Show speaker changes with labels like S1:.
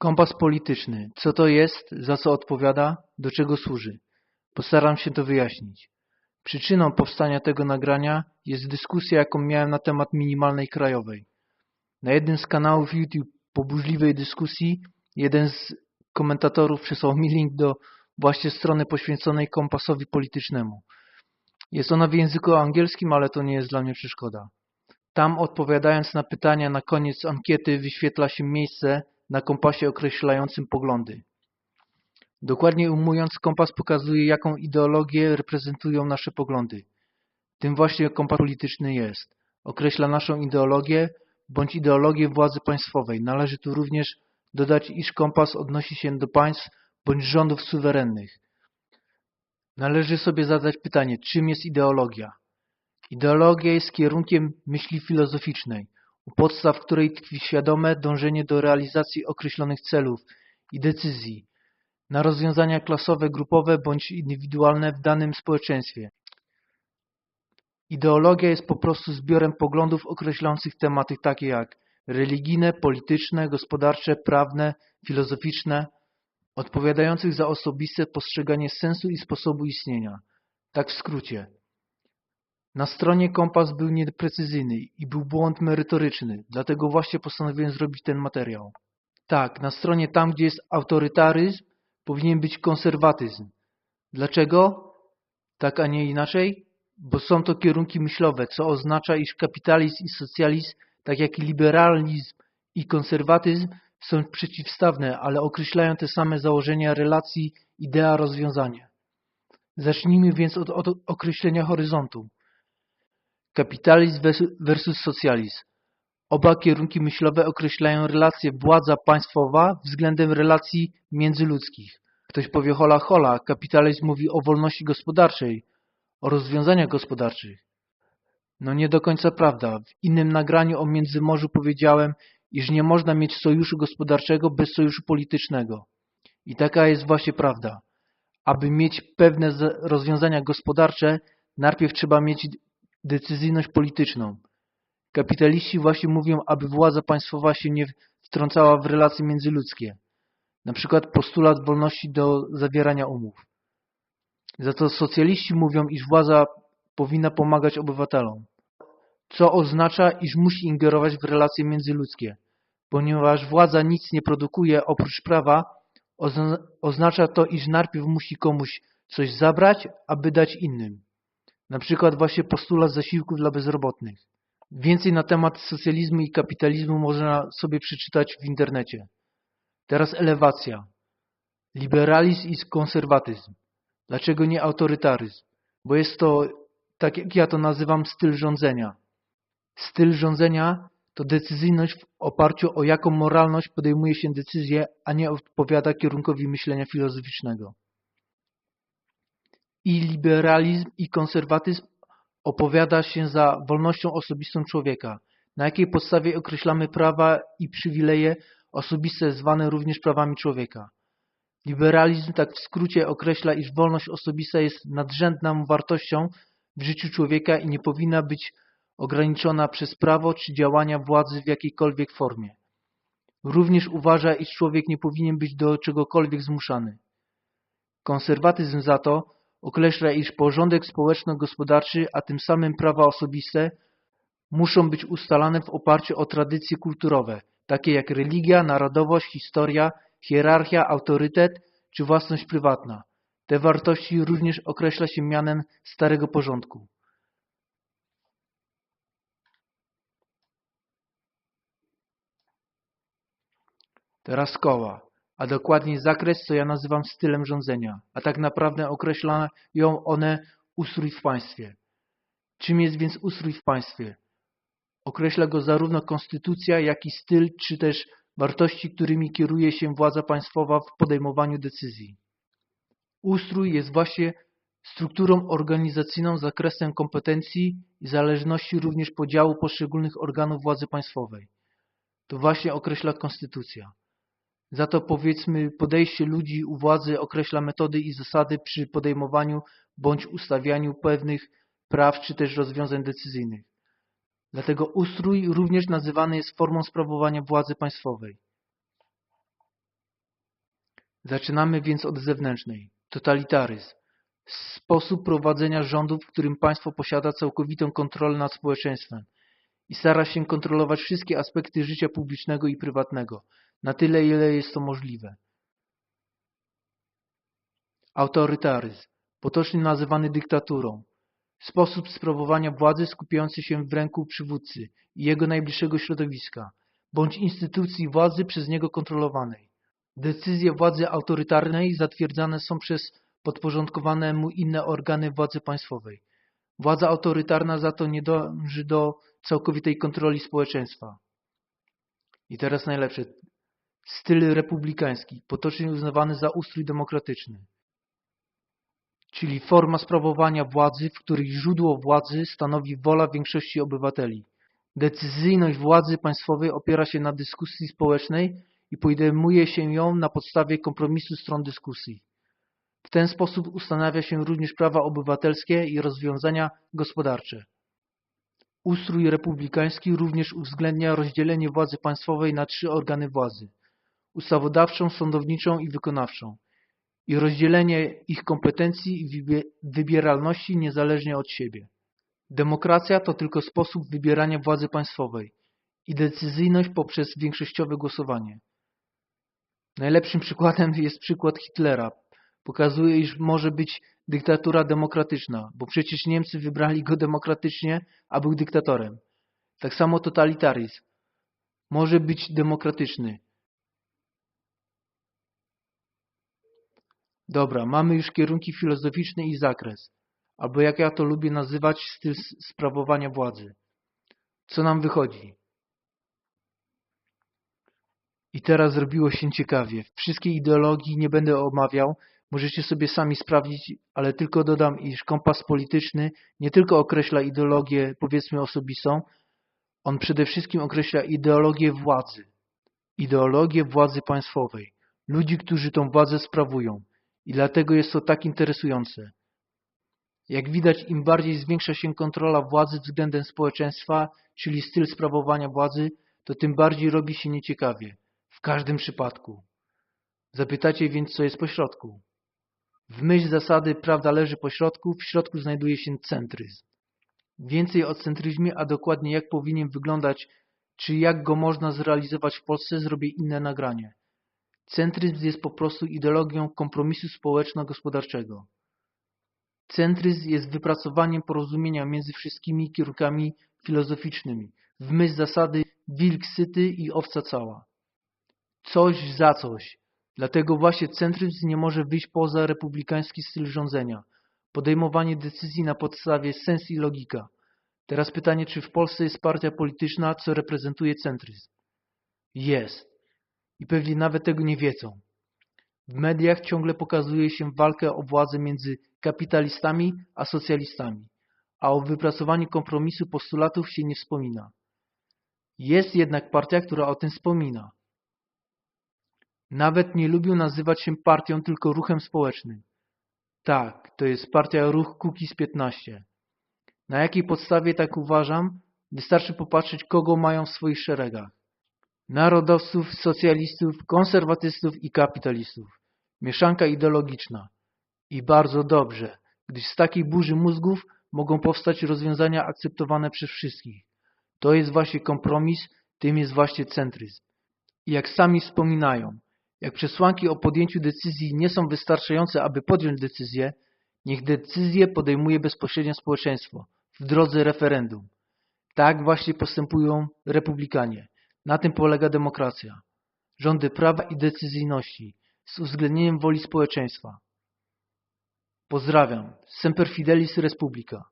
S1: Kompas polityczny. Co to jest, za co odpowiada, do czego służy? Postaram się to wyjaśnić. Przyczyną powstania tego nagrania jest dyskusja, jaką miałem na temat minimalnej krajowej. Na jednym z kanałów YouTube po burzliwej dyskusji jeden z komentatorów przysłał mi link do właśnie strony poświęconej kompasowi politycznemu. Jest ona w języku angielskim, ale to nie jest dla mnie przeszkoda. Tam odpowiadając na pytania na koniec ankiety wyświetla się miejsce na kompasie określającym poglądy. Dokładnie ujmując, kompas pokazuje, jaką ideologię reprezentują nasze poglądy. Tym właśnie kompas polityczny jest. Określa naszą ideologię bądź ideologię władzy państwowej. Należy tu również dodać, iż kompas odnosi się do państw bądź rządów suwerennych. Należy sobie zadać pytanie, czym jest ideologia? Ideologia jest kierunkiem myśli filozoficznej, u podstaw której tkwi świadome dążenie do realizacji określonych celów i decyzji, na rozwiązania klasowe, grupowe bądź indywidualne w danym społeczeństwie. Ideologia jest po prostu zbiorem poglądów określających tematy takie jak religijne, polityczne, gospodarcze, prawne, filozoficzne, odpowiadających za osobiste postrzeganie sensu i sposobu istnienia. Tak w skrócie. Na stronie kompas był nieprecyzyjny i był błąd merytoryczny, dlatego właśnie postanowiłem zrobić ten materiał. Tak, na stronie tam, gdzie jest autorytaryzm, powinien być konserwatyzm. Dlaczego? Tak, a nie inaczej? Bo są to kierunki myślowe, co oznacza, iż kapitalizm i socjalizm, tak jak i liberalizm i konserwatyzm są przeciwstawne, ale określają te same założenia relacji, idea, rozwiązanie. Zacznijmy więc od, od określenia horyzontu. Kapitalizm versus socjalizm. Oba kierunki myślowe określają relację władza państwowa względem relacji międzyludzkich. Ktoś powie hola hola, kapitalizm mówi o wolności gospodarczej, o rozwiązaniach gospodarczych. No nie do końca prawda. W innym nagraniu o Międzymorzu powiedziałem, iż nie można mieć sojuszu gospodarczego bez sojuszu politycznego. I taka jest właśnie prawda. Aby mieć pewne rozwiązania gospodarcze, najpierw trzeba mieć decyzyjność polityczną. Kapitaliści właśnie mówią, aby władza państwowa się nie wtrącała w relacje międzyludzkie. Na przykład postulat wolności do zawierania umów. Za to socjaliści mówią, iż władza powinna pomagać obywatelom co oznacza, iż musi ingerować w relacje międzyludzkie. Ponieważ władza nic nie produkuje oprócz prawa, oznacza to, iż najpierw musi komuś coś zabrać, aby dać innym. Na przykład właśnie postulat zasiłków dla bezrobotnych. Więcej na temat socjalizmu i kapitalizmu można sobie przeczytać w internecie. Teraz elewacja. Liberalizm i konserwatyzm. Dlaczego nie autorytaryzm? Bo jest to, tak jak ja to nazywam, styl rządzenia. Styl rządzenia to decyzyjność w oparciu o jaką moralność podejmuje się decyzje, a nie odpowiada kierunkowi myślenia filozoficznego. I liberalizm i konserwatyzm opowiada się za wolnością osobistą człowieka, na jakiej podstawie określamy prawa i przywileje osobiste zwane również prawami człowieka. Liberalizm tak w skrócie określa, iż wolność osobista jest nadrzędną wartością w życiu człowieka i nie powinna być ograniczona przez prawo czy działania władzy w jakiejkolwiek formie. Również uważa, iż człowiek nie powinien być do czegokolwiek zmuszany. Konserwatyzm za to określa, iż porządek społeczno-gospodarczy, a tym samym prawa osobiste muszą być ustalane w oparciu o tradycje kulturowe, takie jak religia, narodowość, historia, hierarchia, autorytet czy własność prywatna. Te wartości również określa się mianem starego porządku. Teraz koła, a dokładniej zakres, co ja nazywam stylem rządzenia, a tak naprawdę określają one ustrój w państwie. Czym jest więc ustrój w państwie? Określa go zarówno konstytucja, jak i styl, czy też wartości, którymi kieruje się władza państwowa w podejmowaniu decyzji. Ustrój jest właśnie strukturą organizacyjną, zakresem kompetencji i zależności również podziału poszczególnych organów władzy państwowej. To właśnie określa konstytucja. Za to powiedzmy podejście ludzi u władzy określa metody i zasady przy podejmowaniu bądź ustawianiu pewnych praw czy też rozwiązań decyzyjnych. Dlatego ustrój również nazywany jest formą sprawowania władzy państwowej. Zaczynamy więc od zewnętrznej. Totalitaryzm. Sposób prowadzenia rządów, w którym państwo posiada całkowitą kontrolę nad społeczeństwem i stara się kontrolować wszystkie aspekty życia publicznego i prywatnego, na tyle, ile jest to możliwe. Autorytaryzm, potocznie nazywany dyktaturą. Sposób sprawowania władzy skupiający się w ręku przywódcy i jego najbliższego środowiska, bądź instytucji władzy przez niego kontrolowanej. Decyzje władzy autorytarnej zatwierdzane są przez podporządkowane mu inne organy władzy państwowej. Władza autorytarna za to nie dąży do całkowitej kontroli społeczeństwa. I teraz najlepsze. Styl republikański, potocznie uznawany za ustrój demokratyczny. Czyli forma sprawowania władzy, w której źródło władzy stanowi wola większości obywateli. Decyzyjność władzy państwowej opiera się na dyskusji społecznej i podejmuje się ją na podstawie kompromisu stron dyskusji. W ten sposób ustanawia się również prawa obywatelskie i rozwiązania gospodarcze. Ustrój republikański również uwzględnia rozdzielenie władzy państwowej na trzy organy władzy – ustawodawczą, sądowniczą i wykonawczą i rozdzielenie ich kompetencji i wybieralności niezależnie od siebie. Demokracja to tylko sposób wybierania władzy państwowej i decyzyjność poprzez większościowe głosowanie. Najlepszym przykładem jest przykład Hitlera. Pokazuje, iż może być dyktatura demokratyczna, bo przecież Niemcy wybrali go demokratycznie, a był dyktatorem. Tak samo totalitaryzm może być demokratyczny. Dobra, mamy już kierunki filozoficzne i zakres, albo jak ja to lubię nazywać, styl sprawowania władzy. Co nam wychodzi? I teraz zrobiło się ciekawie. Wszystkie ideologii nie będę omawiał, możecie sobie sami sprawdzić, ale tylko dodam, iż kompas polityczny nie tylko określa ideologię, powiedzmy, osobistą, on przede wszystkim określa ideologię władzy. Ideologię władzy państwowej. Ludzi, którzy tą władzę sprawują. I dlatego jest to tak interesujące. Jak widać, im bardziej zwiększa się kontrola władzy względem społeczeństwa, czyli styl sprawowania władzy, to tym bardziej robi się nieciekawie. W każdym przypadku. Zapytacie więc, co jest pośrodku. W myśl zasady prawda leży pośrodku, w środku znajduje się centryzm. Więcej o centryzmie, a dokładnie jak powinien wyglądać, czy jak go można zrealizować w Polsce, zrobię inne nagranie. Centryzm jest po prostu ideologią kompromisu społeczno-gospodarczego. Centryzm jest wypracowaniem porozumienia między wszystkimi kierunkami filozoficznymi, w myśl zasady wilk syty i owca cała. Coś za coś. Dlatego właśnie centryzm nie może wyjść poza republikański styl rządzenia. Podejmowanie decyzji na podstawie sens i logika. Teraz pytanie, czy w Polsce jest partia polityczna, co reprezentuje centryzm? Jest. I pewnie nawet tego nie wiedzą. W mediach ciągle pokazuje się walkę o władzę między kapitalistami a socjalistami, a o wypracowaniu kompromisu postulatów się nie wspomina. Jest jednak partia, która o tym wspomina. Nawet nie lubią nazywać się partią, tylko ruchem społecznym. Tak, to jest partia Ruch Kukiz 15. Na jakiej podstawie tak uważam? Wystarczy popatrzeć, kogo mają w swoich szeregach. Narodowców, socjalistów, konserwatystów i kapitalistów. Mieszanka ideologiczna. I bardzo dobrze, gdyż z takiej burzy mózgów mogą powstać rozwiązania akceptowane przez wszystkich. To jest właśnie kompromis, tym jest właśnie centryzm. I jak sami wspominają, jak przesłanki o podjęciu decyzji nie są wystarczające, aby podjąć decyzję, niech decyzję podejmuje bezpośrednio społeczeństwo w drodze referendum. Tak właśnie postępują republikanie. Na tym polega demokracja. Rządy prawa i decyzyjności z uwzględnieniem woli społeczeństwa. Pozdrawiam. Semper Fidelis Republica.